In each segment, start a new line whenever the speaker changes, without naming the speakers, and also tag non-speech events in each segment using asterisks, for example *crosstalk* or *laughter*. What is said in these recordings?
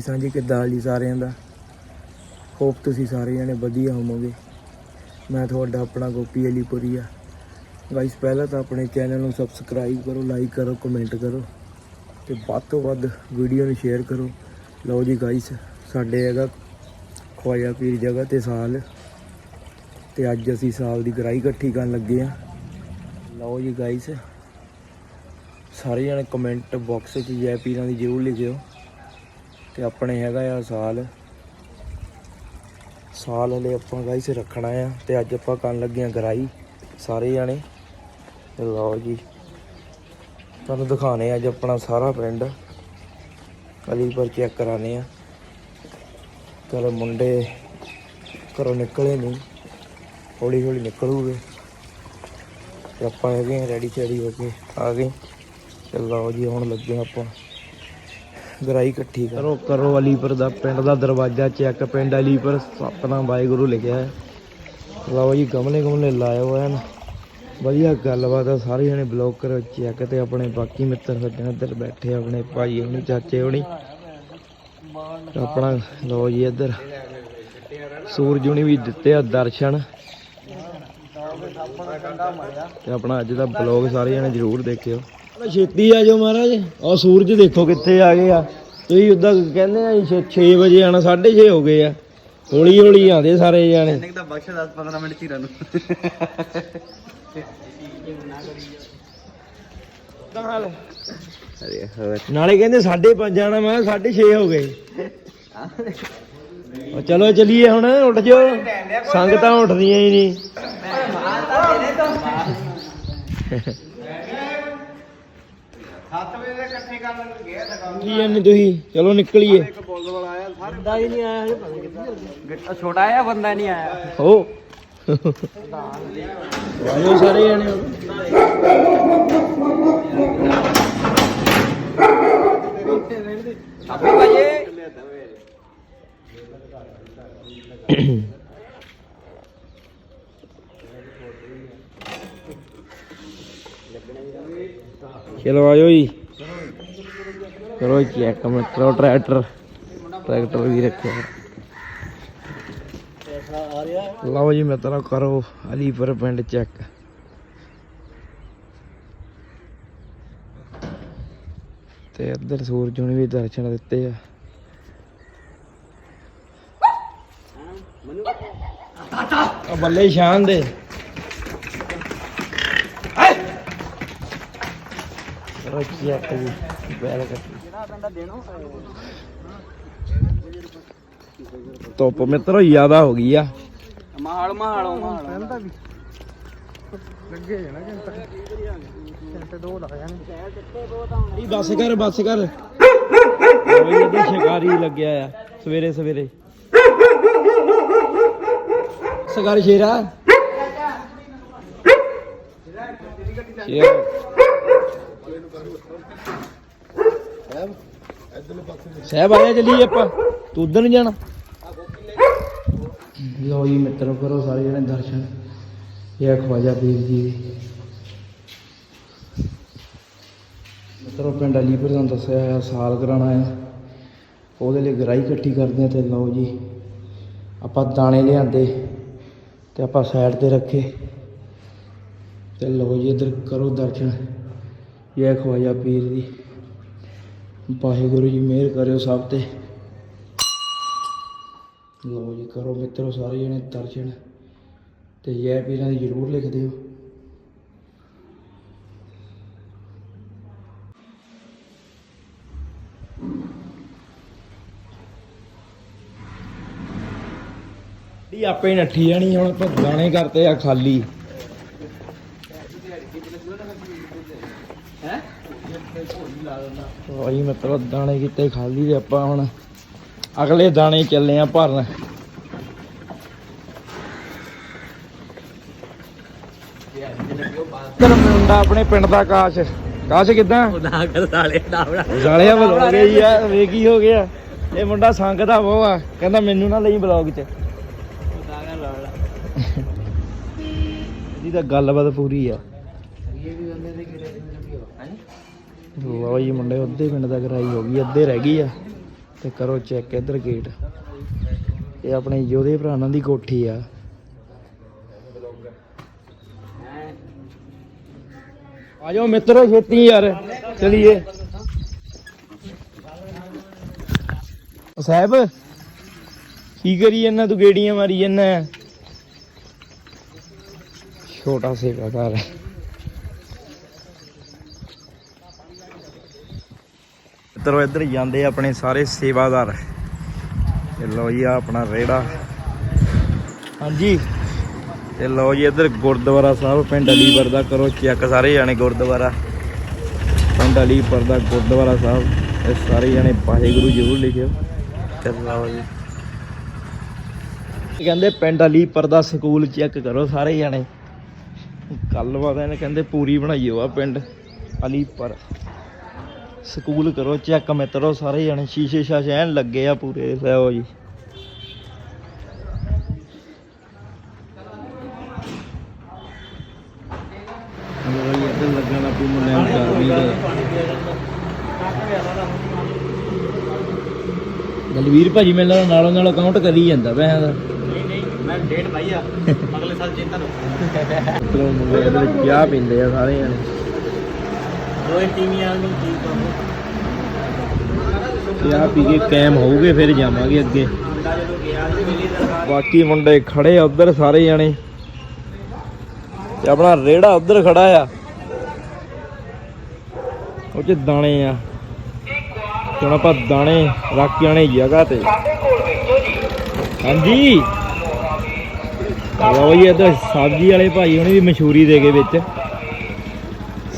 ਸਾਂਝੀ ਕਿੱਦਾਂ ਜੀ ਸਾਰਿਆਂ ਦਾ। ਹੋਪ ਤੁਸੀਂ ਸਾਰੇ ਜਣੇ ਵਧੀਆ ਹੋਵੋਗੇ। ਮੈਂ ਤੁਹਾਡਾ ਆਪਣਾ ਗੋਪੀ ਅਲੀਪੁਰੀਆ। ਗਾਇਸ ਪਹਿਲਾਂ ਤਾਂ ਆਪਣੇ ਚੈਨਲ ਨੂੰ ਸਬਸਕ੍ਰਾਈਬ ਕਰੋ ਲਾਈਕ ਕਰੋ ਕਮੈਂਟ ਕਰੋ ਤੇ ਵੱਧ ਤੋਂ ਵੱਧ ਵੀਡੀਓ ਨੂੰ ਸ਼ੇਅਰ ਕਰੋ। ਲਓ ਜੀ ਗਾਇਸ ਸਾਡੇ ਹੈਗਾ ਖਵਾਇਆ ਪੀਰ ਜਗ੍ਹਾ ਤੇ ਸਾਲ ਤੇ ਅੱਜ ਅਸੀਂ ਸਾਲ ਦੀ ਗਰਾਈ ਇਕੱਠੀ ਕਰਨ ਲੱਗੇ ਆ ਲਓ ਜੀ ਗਾਇਸ ਸਾਰੇ ਜਣੇ ਕਮੈਂਟ ਬਾਕਸ 'ਚ ਜੈ ਪੀਰਾਂ ਦੀ ਜ਼ਰੂਰ ਲਿਖਿਓ। ਤੇ ਆਪਣੇ ਹੈਗਾ ਆ ਸਾਲ। ਸਾਲ ਹਲੇ ਆਪਾਂ ਗਾਇਸ ਰੱਖਣਾ ਆ ਤੇ ਅੱਜ ਆਪਾਂ ਕਰਨ ਲੱਗੇ ਆ ਗਰਾਈ, ਸਾਰੇ ਜਾਣੇ। ਤੇ ਲਓ ਜੀ, ਤੁਹਾਨੂੰ ਦਿਖਾਣੇ ਅੱਜ ਆਪਣਾ ਸਾਰਾ ਪਿੰਡ। ਕਲੀ ਪਰ ਚੈੱਕ ਕਰਾਣੇ ਆ। ਚਲੋ ਮੁੰਡੇ ਘਰੋਂ ਨਿਕਲੇ ਨਹੀਂ ਹੌਲੀ ਹੌਲੀ ਨਿਕਲੂਗੇ। ਤੇ ਆਪਾਂ ਹੈਗੇ ਰੈਡੀ ਚੈਡੀ ਹੋ ਕੇ ਆ ਗਏ। ਤੇ ਲਓ ਜੀ, ਹੁਣ ਲੱਗੇ ਹਾਂ ਆਪਾਂ। ਗਰਾਈ ਇਕੱਠੀ ਕਰੋ। ਕਰੋ ਅਲੀਪੁਰ ਦਾ ਪਿੰਡ ਦਾ ਦਰਵਾਜ਼ਾ ਚੈੱਕ ਪਿੰਡ ਅਲੀਪੁਰ ਸਤਨਾਮ ਵਾਹਿਗੁਰੂ ਲਿਖਿਆ ਹੈ। ਲਓ ਜੀ ਗਮਲੇ ਗਮਲੇ ਲਾਏ ਹੋਏ ਹਨ। ਵਧੀਆ ਗੱਲਬਾਤ ਆ ਸਾਰੇ ਜਣੇ ਬਲੌਗ ਕਰੋ ਚੈੱਕ ਤੇ ਆਪਣੇ ਬਾਕੀ ਮਿੱਤਰ ਸੱਜਣ ਇੱਧਰ ਬੈਠੇ ਆਪਣੇ ਭਾਈ ਹੁਣੀ ਚਾਚੇ ਹੁਣੀ। ਆਪਣਾ ਲਓ ਜੀ ਇੱਧਰ ਸੂਰਜ ਹੁਣੀ ਵੀ ਦਿੱਤੇ ਆ ਦਰਸ਼ਨ। ਤੇ ਆਪਣਾ ਅੱਜ ਦਾ ਬਲੌਗ ਸਾਰੇ ਜਣੇ ਜ਼ਰੂਰ ਦੇਖਿਓ। ਛੇਤੀ ਆ ਜਾਓ ਮਹਾਰਾਜ ਆ ਸੂਰਜ ਦੇਖੋ ਕਿੱਥੇ ਆ ਗਏ ਆ। ਤੁਸੀਂ ਉਦਾਂ ਕਹਿੰਦੇ ਆ 6 ਵਜੇ ਆਣਾ 6:30 ਹੋ ਗਏ ਆ। ਹੌਲੀ ਹੌਲੀ ਆਂਦੇ ਸਾਰੇ ਜਾਣੇ।
ਇੱਕ ਤਾਂ ਬਖਸ਼ 10 15 ਮਿੰਟ ਚੀਰਾਂ ਨੂੰ ਅਰੇ ਹੋਰ।
ਨਾਲੇ ਕਹਿੰਦੇ 5:30 ਆਣਾ ਮੈਂ 6:30 ਹੋ ਗਏ। ਉਹ ਚਲੋ ਚਲੀਏ ਹੁਣ ਉੱਠ ਜਾਓ। ਸੰਗਤਾਂ ਉੱਠਦੀਆਂ ਹੀ ਨਹੀਂ
ਵਜੇ ਦੇ ਇਕੱਠੇ ਕਰਨ ਗਿਆ ਦੁਕਾਨ
ਕੀ ਜਾਂਦੇ ਤੁਸੀਂ ਚਲੋ ਨਿਕਲੀਏ।
ਇੱਕ ਪੁਲਿਸ ਵਾਲਾ ਆਇਆ ਬੰਦਾ ਹੀ ਨਹੀਂ ਆਇਆ ਪਤਾ ਕਿੱਥੇ ਛੋਟਾ ਆਇਆ ਬੰਦਾ ਨਹੀਂ ਆਇਆ।
ਹੋ। ਸਾਰੇ ਜਾਣੇ
ਆਪੇ ਭਾਜੀ
ਚਲੋ ਆਇਓ ਜੀ। ਕਰੋ ਚੈੱਕ ਮਿੱਤਰੋ ਟਰੈਕਟਰ। ਟਰੈਕਟਰ ਵੀ ਰੱਖਿਆ। ਲਓ ਜੀ, ਮਿੱਤਰੋ, ਕਰੋ ਅਲੀਪੁਰ ਪਿੰਡ ਚੈੱਕ। ਤੇ ਇੱਧਰ ਸੂਰਜ ਨੂੰ ਵੀ ਦਰਸ਼ਨ ਦਿੱਤੇ ਆ ਬੱਲੇ ਸ਼ਾਨ ਦੇ। ਕਰੋ ਚੈੱਕ ਜੀ ਬੈਲ ਕੱਟੀ
ਜਿਹੜਾ ਪਿੰਡਾ ਦੇਣੋ
ਧੁੱਪ ਮਿੱਤਰੋ ਜ਼ਿਆਦਾ ਹੋ ਗਈ ਆ।
ਮਹਾਲ ਮਹਾਲ ਮਹਾਲ। ਪਹਿਲਦਾ ਵੀ
ਇਹ ਬੱਸ ਕਰ ਬੱਸ ਕਰ। ਉਹ ਇਹਦੇ ਸ਼ਿਕਾਰੀ ਲੱਗਿਆ ਆ ਸਵੇਰੇ ਸਵੇਰੇ। ਸਗਰ ਸ਼ੇਰਾ। ਸ਼ੇਰ। ਸਹਿਬ ਆਇਆ ਚੱਲੀਏ ਆਪਾਂ। ਤੂੰ ਉਧਰ ਨਹੀਂ ਜਾਣਾ? ਲਓ ਜੀ, ਮਿੱਤਰੋ, ਕਰੋ ਸਾਰੇ ਜਣੇ ਦਰਸ਼ਨ। ਇਹ ਖਵਾਜਾ ਪੀਰ ਜੀ। ਦੇ ਮਿੱਤਰੋ, ਪਿੰਡ ਅਲੀਪੁਰ ਤੁਹਾਨੂੰ ਦੱਸਿਆ ਹੋਇਆ, ਸਾਲ ਕਰਾਉਣਾ ਹੈ। ਉਹਦੇ ਲਈ ਗਰਾਈ ਇਕੱਠੀ ਕਰਦੇ ਆ ਤੇ ਲਓ ਜੀ, ਆਪਾਂ ਦਾਣੇ ਲਿਆਂਦੇ ਤੇ ਆਪਾਂ ਸਾਈਡ ਤੇ ਰੱਖੇ। ਤੇ ਲਓ ਜੀ, ਇੱਧਰ ਕਰੋ ਦਰਸ਼ਨ। ਇਹ ਖਵਾਜਾ ਪੀਰ ਦੀ ਵਾਹਿਗੁਰੂ ਜੀ ਮਿਹਰ ਕਰਿਓ ਸਭ ਤੇ ਲਓ ਜੀ ਕਰੋ ਮਿੱਤਰੋ ਸਾਰੇ ਜਣੇ ਦਰਸ਼ਨ ਤੇ ਜੈ ਪੀਰਾਂ ਦੀ ਜ਼ਰੂਰ ਲਿਖ ਦਿਓ ਦੀ ਆਪੇ ਨੱਠੀ ਜਾਣੀ ਹੁਣ ਆਪਾਂ ਗਾਣੇ ਕਰਤੇ ਆ ਖਾਲੀ
ਹੈ?
ਭਾਈ ਮਤਲਬ ਦਾਣੇ ਕੀਤੇ ਖਾਲੀ ਤੇ ਆਪਾਂ ਹੁਣ। ਅਗਲੇ ਦਾਣੇ ਚੱਲੇ ਆ ਭਰਨ। ਤਰ ਮੁੰਡਾ ਆਪਣੇ ਪਿੰਡ ਦਾ ਕਾਸ਼। ਕਾਸ਼ ਕਿਦਾਂ?
ਨਾ ਕਰ ਸਾਲੇ ਨਾ ਬਣਾ
ਬਲੌਗ ਗਈ ਆ ਵੇ ਕੀ ਹੋ ਗਿਆ। ਇਹ ਮੁੰਡਾ ਸੰਗਦਾ ਬਹੁਤ ਆ। ਕਹਿੰਦਾ ਮੈਨੂੰ ਨਾ ਲਈ ਬਲੌਗ 'ਚ। ਇਹਦੀ ਤਾਂ ਗੱਲਬਾਤ ਪੂਰੀ ਆ। ਲਓ ਜੀ ਮੁੰਡੇ, ਅੱਧੇ ਪਿੰਡ ਦਾ ਕਰਾਈ ਹੋ ਗਈ, ਅੱਧੇ ਰਹਿ ਗਈ ਆ। ਤੇ ਕਰੋ ਚੈੱਕ ਇੱਧਰ ਗੇਟ ਇਹ ਆਪਣੇ ਯੋਧੇ ਭਰਾਵਾਂ ਦੀ ਕੋਠੀ ਆ। ਆ ਜਾਓ ਮਿੱਤਰੋ, ਛੇਤੀ ਯਾਰ, ਚਲੀਏ। ਸਾਹਿਬ, ਕੀ ਕਰੀ ਜਾਂਦਾ ਤੂੰ, ਗੇੜੀਆਂ ਮਾਰੀ ਜਾਂਦਾ? ਛੋਟਾ ਸੇਵਾ ਘਰ ਮਿੱਤਰੋ ਇੱਧਰ ਜਾਂਦੇ ਆਪਣੇ ਸਾਰੇ ਸੇਵਾਦਾਰ। ਤੇ ਲਓ ਜੀ ਆ ਆਪਣਾ ਰੇੜਾ। ਹਾਂਜੀ। ਤੇ ਲਓ ਜੀ ਇੱਧਰ ਗੁਰਦੁਆਰਾ ਸਾਹਿਬ, ਪਿੰਡ ਅਲੀਪੁਰ ਦਾ ਕਰੋ ਚੈੱਕ ਸਾਰੇ ਜਾਣੇ ਗੁਰਦੁਆਰਾ। ਪਿੰਡ ਅਲੀਪੁਰ ਦਾ ਗੁਰਦੁਆਰਾ ਸਾਹਿਬ, ਇਹ ਸਾਰੇ ਜਾਣੇ ਵਾਹਿਗੁਰੂ ਜ਼ਰੂਰ ਲਿਖਿਓ। ਤੇ ਲਓ ਜੀ। ਕਹਿੰਦੇ ਪਿੰਡ ਅਲੀਪੁਰ ਦਾ ਸਕੂਲ ਚੈੱਕ ਕਰੋ ਸਾਰੇ ਜਾਣੇ। ਗੱਲਬਾਤ ਇਹਨੇ ਕਹਿੰਦੇ ਪੂਰੀ ਬਣਾਈਓ ਆ ਪਿੰਡ ਅਲੀਪੁਰ। ਸਕੂਲ ਕਰੋ ਚੈੱਕ ਮਿੱਤਰੋ ਸਾਰੇ ਜਣੇ ਸ਼ੀਸ਼ੇ ਸ਼ਾਸ਼ੇ ਐਨ ਲੱਗੇ ਆ ਪੂਰੇ ਲਓ ਜੀ। ਲੱਗਣ ਲੱਗੀ ਮੁੰਡਿਆਂ ਦੇ ਦਲਵੀਰ ਭਾਜੀ ਮੇਰੇ ਨਾਲ ਨਾਲੋਂ ਨਾਲ ਕਾਊਂਟ ਕਰੀ ਜਾਂਦਾ ਪੈਸਿਆਂ ਦਾ।
ਮੈਂ ਡੇਟ ਭਾਈ ਆ ਅਗਲੇ ਸਾਲ ਚੇਤਾ ਨੂੰ
ਮੁੰਡੇ ਚਾਹ ਪੀਂਦੇ ਆ ਸਾਰੇ ਜਣੇ।
ਦੋਏ ਟੀਮੀਆਂ ਨੂੰ ਕੀ ਕਹੋ
ਚਾਹ ਪੀ ਕੇ ਕੈਮ ਹੋਊਗੇ ਫਿਰ ਜਾਵਾਂਗੇ ਅੱਗੇ। ਬਾਕੀ ਮੁੰਡੇ ਖੜੇ ਆ ਉਧਰ ਸਾਰੇ ਜਾਣੇ। ਤੇ ਆਪਣਾ ਰੇੜਾ ਉਧਰ ਖੜਾ ਆ। ਉਹ ਚ ਦਾਣੇ ਆ। ਤੇ ਹੁਣ ਆਪਾਂ ਦਾਣੇ ਰੱਖ ਕੇ ਆਣੇ ਜਗ੍ਹਾ ਤੇ। ਹਾਂਜੀ। ਲਓ ਜੀ ਇੱਧਰ ਸਬਜ਼ੀ ਵਾਲੇ ਭਾਈ ਹੁਣੇ ਵੀ ਮਸ਼ਹੂਰੀ ਦੇ ਗਏ ਵਿੱਚ।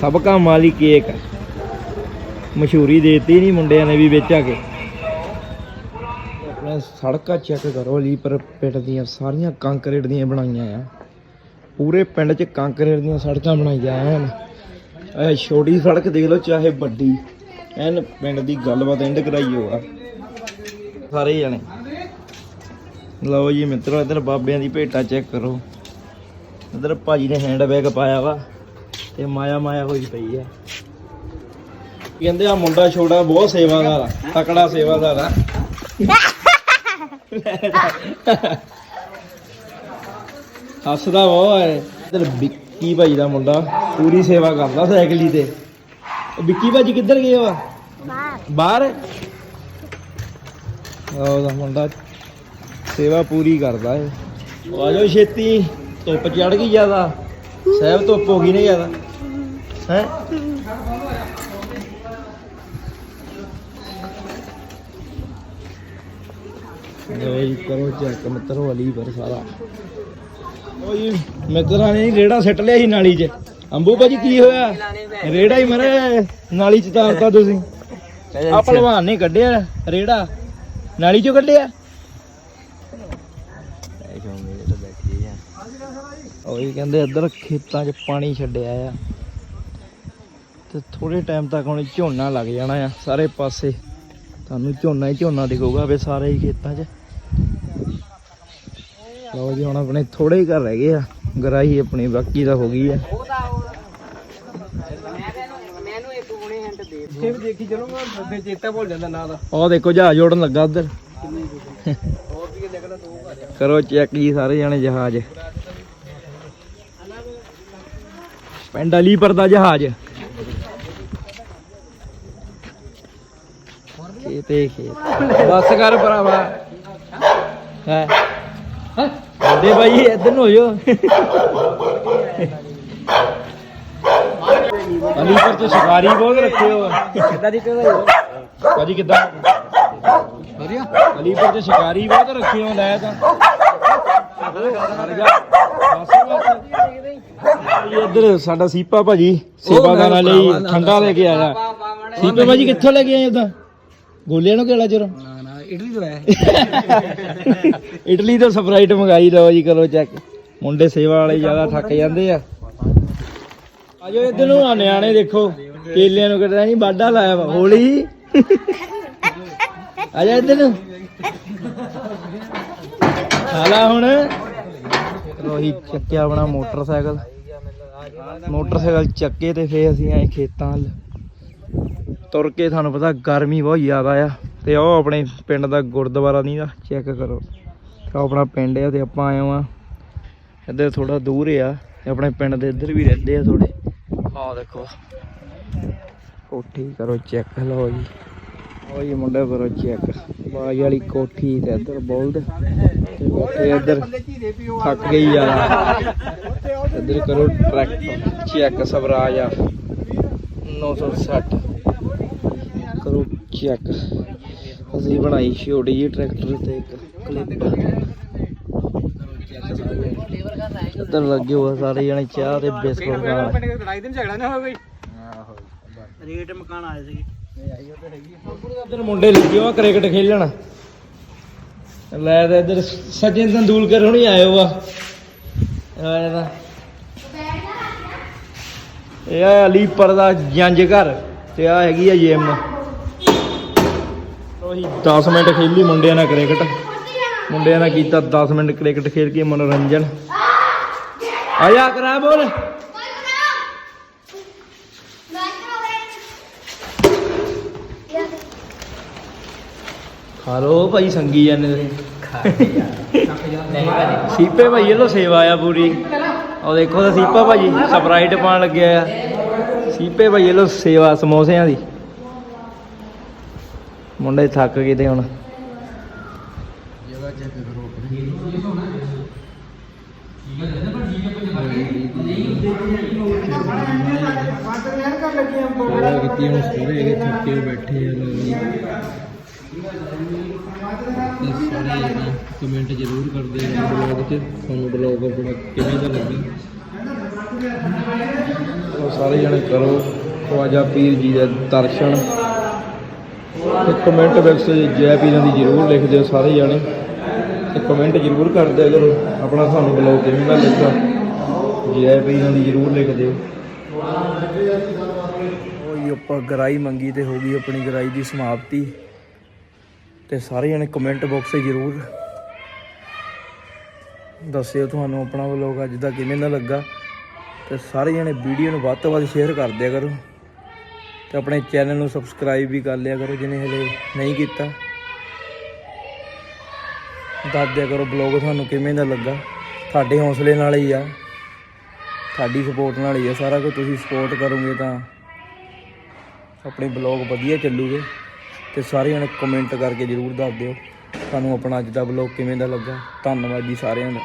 ਸਭ ਕਾ ਮਾਲੀ ਕੇਕ ਮਸ਼ਹੂਰੀ ਦੇਤੀ ਨਹੀਂ ਮੁੰਡਿਆਂ ਨੇ ਵੀ ਵਿੱਚ ਕੇ। ਆਪਣੇ ਸੜਕਾਂ ਚੈੱਕ ਕਰੋ ਲਈ ਪਰ ਪਿੰਡ ਦੀਆਂ ਸਾਰੀਆਂ ਕੰਕਰੀਟ ਦੀਆਂ ਬਣਾਈਆਂ ਆ। ਪੂਰੇ ਪਿੰਡ 'ਚ ਕੰਕਰੀਟ ਦੀਆਂ ਸੜਕਾਂ ਬਣਾਈਆਂ ਐਨ। ਇਹ ਛੋਟੀ ਸੜਕ ਦੇਖ ਲਓ, ਚਾਹੇ ਵੱਡੀ। ਐਨ ਪਿੰਡ ਦੀ ਗੱਲਬਾਤ ਐਂਡ ਕਰਾਈ ਹੋਆ। ਸਾਰੇ ਜਣੇ। ਲਓ ਜੀ ਮਿੱਤਰੋ, ਇੱਧਰ ਬਾਬਿਆਂ ਦੀ ਭੇਟਾ ਚੈੱਕ ਕਰੋ। ਇੱਧਰ ਭਾਜੀ ਨੇ ਹੈਂਡ ਬੈਗ ਪਾਇਆ ਵਾ। ਤੇ ਮਾਇਆ ਮਾਇਆ ਹੋਈ ਪਈ ਆ ਕਹਿੰਦੇ ਆ ਮੁੰਡਾ ਛੋੜਾ ਬਹੁਤ ਸੇਵਾਦਾਰ ਆ ਤਕੜਾ ਸੇਵਾਦਾਰ ਆ। ਹੱਸਦਾ ਬਹੁਤ ਹੈ ਇਧਰ ਵਿੱਕੀ ਭਾਈ ਦਾ ਮੁੰਡਾ ਪੂਰੀ ਸੇਵਾ ਕਰਦਾ ਸਾਈਕਲੀ ਤੇ। ਉਹ ਵਿੱਕੀ ਭਾਜੀ ਕਿੱਧਰ ਗਏ ਵਾ? ਬਾਹਰ। ਉਹਦਾ ਮੁੰਡਾ ਸੇਵਾ ਪੂਰੀ ਕਰਦਾ ਏ। ਆ ਜਾਓ ਛੇਤੀ ਧੁੱਪ ਚੜ ਗਈ ਜ਼ਿਆਦਾ। ਸਹਿਬ ਧੁੱਪ ਹੋ ਗਈ ਨੇ ਜ਼ਿਆਦਾ। ਹੈ। ਜੀ ਕਰੋ ਚੈੱਕ ਮਿੱਤਰੋ ਅਲੀ ਪਰ ਸਾਰਾ। ਓ ਜੀ ਮਿੱਤਰਾਂ ਨੇ ਰੇੜਾ ਸਿੱਟ ਲਿਆ ਸੀ ਨਾਲੀ 'ਚ। ਅੰਬੂ ਭਾਜੀ ਕੀ ਹੋਇਆ? ਰੇੜਾ ਹੀ ਮਰੇ ਨਾਲੀ 'ਚ ਤਾਰਤਾ ਤੁਸੀਂ। ਆ ਪਹਿਲਵਾਨ ਨੇ ਕੱਢਿਆ ਰੇੜਾ। ਨਾਲੀ 'ਚੋਂ ਕੱਢਿਆ? ਕਹਿੰਦੇ ਇੱਧਰ ਖੇਤਾਂ 'ਚ ਪਾਣੀ ਛੱਡਿਆ ਆ। ਤੇ ਥੋੜੇ ਟਾਈਮ ਤੱਕ ਹੁਣ ਝੋਨਾ ਲੱਗ ਜਾਣਾ ਆ ਸਾਰੇ ਪਾਸੇ। ਤੁਹਾਨੂੰ ਝੋਨਾ ਹੀ ਝੋਨਾ ਦਿਖੂਗਾ ਵੇ ਸਾਰੇ ਹੀ ਖੇਤਾਂ 'ਚ। ਲਓ ਜੀ ਹੁਣ ਆਪਣੇ ਥੋੜੇ ਹੀ ਘਰ ਰਹਿ ਗਏ ਆ। ਗਰਾਈ ਆਪਣੀ ਬਾਕੀ ਤਾਂ ਹੋ ਗਈ ਆ।
ਦੇ ਦਾ।
ਉਹ ਦੇਖੋ ਜਹਾਜ਼ ਜੋੜਨ ਲੱਗਾ ਉਧਰ। ਕਰੋ ਚੈੱਕ ਜੀ ਸਾਰੇ ਜਾਣੇ ਜਹਾਜ਼। ਪਿੰਡ ਅਲੀਪੁਰ ਦਾ ਜਹਾਜ਼। ਖੇਤੇ ਖੇਤ ਬਸ ਕਰ ਭਰਾਵਾ। ਹੈ? ਦੇ ਭਾਈ ਇੱਧਰ ਨੂੰ ਹੋ ਚ ਸ਼ਿਕਾਰੀ ਬਹੁਤ ਰੱਖੇ ਹੋ
ਕਿੱਦਾਂ ਦੀ ਕਿਹਦਾ
ਭਾਜੀ ਕਿੱਦਾਂ?
ਵਧੀਆ।
ਅਲੀਪੁਰ ਚ ਸ਼ਿਕਾਰੀ ਬਹੁਤ ਰੱਖੇ ਹੋ ਲੈ ਤਾਂ। ਜਾ। ਇੱਧਰ ਸਾਡਾ ਸੀਪਾ ਭਾਜੀ ਸੇਵਾਦਾਰਾਂ ਲਈ ਠੰਡਾ ਲੈ ਕੇ ਆਇਆ। ਸੀਪੇ ਭਾਜੀ ਕਿੱਥੋਂ ਲੈ ਕੇ ਆਏ ਉਦਾਂ? ਗੋਲਿਆਂ ਨੂੰ ਕਿਹੜਾ ਚਿਰ
ਨਾ ਨਾ ਇਡਲੀ ਤੋਂ ਆਇਆ *laughs*
ਇਟਲੀ ਤੋਂ ਸਪਰਾਈਟ ਮੰਗਾਈ ਲਓ ਜੀ ਕਰੋ ਚੈੱਕ ਮੁੰਡੇ ਸੇਵਾ ਵਾਲੇ ਜ਼ਿਆਦਾ ਥੱਕ ਜਾਂਦੇ ਆ। ਆਜੋ ਇੱਧਰ ਨੂੰ ਆ ਨਿਆਣੇ ਦੇਖੋ ਕੇਲਿਆਂ ਨੂੰ ਕੱਢਣਾ ਨਹੀਂ ਬਾਡਾ ਲਾਇਆ ਵਾ ਹੋਲੀ। ਆਜਾ ਇੱਧਰ ਨੂੰ। ਹਾਲਾ ਹੁਣ। ਰੋਹੀ ਚੱਕਿਆ ਆਪਣਾ ਮੋਟਰਸਾਈਕਲ। ਮੋਟਰਸਾਈਕਲ ਚੱਕੇ ਤੇ ਫੇਰ ਅਸੀਂ ਆਏ ਖੇਤਾਂ ਵੱਲ। ਤੁਰ ਕੇ ਤੁਹਾਨੂੰ ਪਤਾ ਗਰਮੀ ਬਹੁਤ ਜ਼ਿਆਦਾ ਆ ਤੇ ਤੇ ਉਹ ਆਪਣੇ ਪਿੰਡ ਦਾ ਗੁਰਦੁਆਰਾ ਨਹੀਂ ਦਾ ਚੈੱਕ ਕਰੋ। ਤੇ ਆਪਣਾ ਪਿੰਡ ਆ ਤੇ ਆਪਾਂ ਆਏ ਆ ਇੱਧਰ ਥੋੜਾ ਦੂਰ ਆ ਤੇ ਆਪਣੇ ਪਿੰਡ ਦੇ ਇੱਧਰ ਵੀ ਰਹਿੰਦੇ ਆ ਥੋੜੇ ਆਹ ਦੇਖੋ। ਕੋਠੀ ਕਰੋ ਚੈੱਕ ਲਓ ਜੀ। ਉਹ ਜੀ ਮੁੰਡੇ ਕਰੋ ਚੈੱਕ ਬਾਜ ਵਾਲੀ ਕੋਠੀ ਤੇ ਇੱਧਰ ਬੋਲਦ ਤੇ ਬੈਠੇ ਇੱਧਰ। ਥੱਕ ਗਈ ਯਾਰ ਇੱਧਰ ਕਰੋ ਟਰੈਕ ਚੈੱਕ ਸਵਰਾਜ ਆ। 960 ਕਰੋ ਚੈੱਕ। ਅਸੀਂ ਬਣਾਈ ਛੋਟੀ ਜਿਹੀ ਟਰੈਕਟਰ ਤੇ ਇੱਕ ਕਲਿੱਪ ਇੱਧਰ ਲੱਗੇ ਹੋਏ ਸਾਰੇ ਜਣੇ ਚਾਹ ਤੇ ਬਿਸਕੁਟ ਖਾਣ।
ਲੜਾਈ ਦਿਨ ਝਗੜਾ ਨਾ ਹੋਵੇ।
ਰੇਟ ਮਕਾਨ ਆਏ ਸੀ
ਇੱਧਰ ਮੁੰਡੇ ਲੱਗੇ ਹੋ ਕ੍ਰਿਕਟ ਖੇਲਣ। ਲੈ ਤੇ ਇੱਧਰ ਸਚਿਨ ਤੰਦੂਲਕਰ ਹੁਣੀ ਆਇਓ ਆ। ਆਇਆ ਤਾਂ। ਇਹ ਆ ਅਲੀਪੁਰ ਦਾ ਜੰਜ ਘਰ ਤੇ ਆ ਹੈਗੀ ਆ ਜਿਮ ਉਹੀ 10 ਮਿੰਟ ਖੇਲੀ ਮੁੰਡਿਆਂ ਨਾਲ ਕ੍ਰਿਕਟ। ਮੁੰਡਿਆਂ ਨਾਲ ਕੀਤਾ 10 ਮਿੰਟ ਕ੍ਰਿਕਟ ਖੇਲ ਕੇ ਮਨੋਰੰਜਨ। ਆ ਜਾ ਕਰਾ ਬੋਲ। ਖਾ ਭਾਈ, ਸੰਗੀ ਜਾਂਦੇ ਤੁਸੀਂ। ਸੀਪੇ ਭਾਈ ਇਹ ਸੇਵਾ ਆ ਪੂਰੀ। ਉਹ ਦੇਖੋ ਤਾਂ ਸੀਪਾ ਭਾਜੀ ਸਪਰਾਈਟ ਪਾਣ ਲੱਗਿਆ ਆ। ਸੀਪੇ ਭਾਈ ਇਹ ਸੇਵਾ ਸਮੋਸਿਆਂ ਦੀ। ਮੁੰਡੇ ਥੱਕ ਗਏ ਤੇ ਹੁਣ। ਜਗ੍ਹਾ ਕੀਤੀ ਹੁਣ ਸਾਰੇ ਹੈਗੇ ਥੱਕੇ ਬੈਠੇ ਆ ਤੇ ਸਾਰੇ ਕਮੈਂਟ ਜ਼ਰੂਰ ਕਰਦੇ ਆ ਬਲੌਗ 'ਚ ਤੁਹਾਨੂੰ ਬਲੌਗ ਆਪਣਾ ਕਿਵੇਂ ਦਾ ਲੱਗਾ ਸਾਰੇ ਜਣੇ ਕਰੋ ਖਵਾਜਾ ਪੀਰ ਜੀ ਦੇ ਦਰਸ਼ਨ। ਤੇ ਕਮੈਂਟ ਬਾਕਸ ਜੈ ਪੀਰਾਂ ਦੀ ਜ਼ਰੂਰ ਲਿਖ ਦਿਓ ਸਾਰੇ ਜਾਣੇ। ਤੇ ਕਮੈਂਟ ਜ਼ਰੂਰ ਕਰ ਦਿਆ ਕਰੋ। ਆਪਣਾ ਤੁਹਾਨੂੰ ਬਲੌਗ ਕਿਵੇਂ ਦਾ ਲੱਗਾ ਜੈ ਪੀਰਾਂ ਦੀ ਜ਼ਰੂਰ ਲਿਖ ਦਿਓ। ਉਹੀ ਆਪਾਂ ਗਰਾਈ ਮੰਗੀ ਤੇ ਹੋ ਗਈ ਆਪਣੀ ਗਰਾਈ ਦੀ ਸਮਾਪਤੀ। ਤੇ ਸਾਰੇ ਜਣੇ ਕਮੈਂਟ ਬਾਕਸ ਜ਼ਰੂਰ ਦੱਸਿਓ ਤੁਹਾਨੂੰ ਆਪਣਾ ਵਲੋਗ ਅੱਜ ਦਾ ਕਿਵੇਂ ਦਾ ਲੱਗਾ। ਤੇ ਸਾਰੇ ਜਣੇ ਵੀਡੀਓ ਨੂੰ ਵੱਧ ਤੋਂ ਵੱਧ ਸ਼ੇਅਰ ਕਰ ਦਿਆ ਕਰੋ। ਤੇ ਆਪਣੇ ਚੈਨਲ ਨੂੰ ਸਬਸਕ੍ਰਾਈਬ ਵੀ ਕਰ ਲਿਆ ਕਰੋ ਜਿਹਨੇ ਹਲੇ ਨਹੀਂ ਕੀਤਾ। ਦੱਸ ਦਿਆ ਕਰੋ ਬਲੌਗ ਤੁਹਾਨੂੰ ਕਿਵੇਂ ਦਾ ਲੱਗਾ। ਤੁਹਾਡੇ ਹੌਸਲੇ ਨਾਲ ਹੀ ਆ। ਤੁਹਾਡੀ ਸਪੋਰਟ ਨਾਲ ਹੀ ਆ। ਸਾਰਾ ਕੁਝ ਤੁਸੀਂ ਸਪੋਰਟ ਕਰੋਗੇ ਤਾਂ ਆਪਣੇ ਬਲੌਗ ਵਧੀਆ ਚੱਲੂਗੇ। ਤੇ ਸਾਰੇ ਜਣੇ ਕਮੈਂਟ ਕਰਕੇ ਜਰੂਰ ਦੱਸ ਦਿਓ। ਤੁਹਾਨੂੰ ਆਪਣਾ ਅੱਜ ਦਾ ਬਲੌਗ ਕਿਵੇਂ ਦਾ ਲੱਗਾ। ਧੰਨਵਾਦ ਜੀ ਸਾਰਿਆਂ ਦਾ।